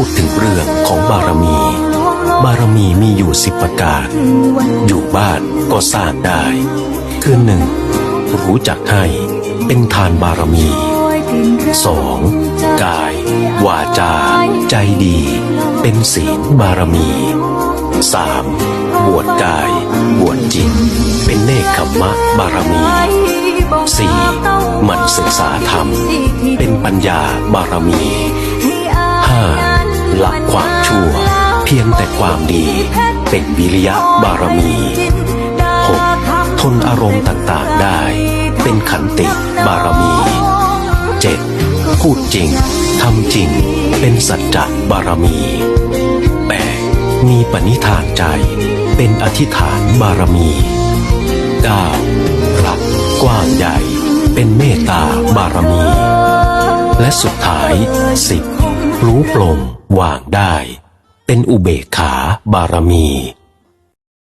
พูดถึงเรื่องของบารมี บารมีมีอยู่สิบประการ อยู่บ้านก็สร้างได้ คือหนึ่งรู้จักให้เป็นทานบารมีสองกาย วาจา ใจดี เป็นศีลบารมีสามบวชกาย บวชจิต เป็นเนคขมมะบารมีสี่หมันศึกษาธรรม เป็นปัญญาบารมี ลักความชั่ว เพียงแต่ความดี เป็นวิริยะบารมีหกทนอารมณ์ต่างๆได้ เป็นขันติบารมีเจ็ดพูดจริงทำจริง เป็นสัจจะบารมีแปดมีปณิธานใจ เป็นอธิษฐานบารมีเก้ารักกว้างใหญ่ เป็นเมตตาบารมี และสุดท้ายสิบ รู้ปลงวางได้ เป็นอุเบกขาบารมี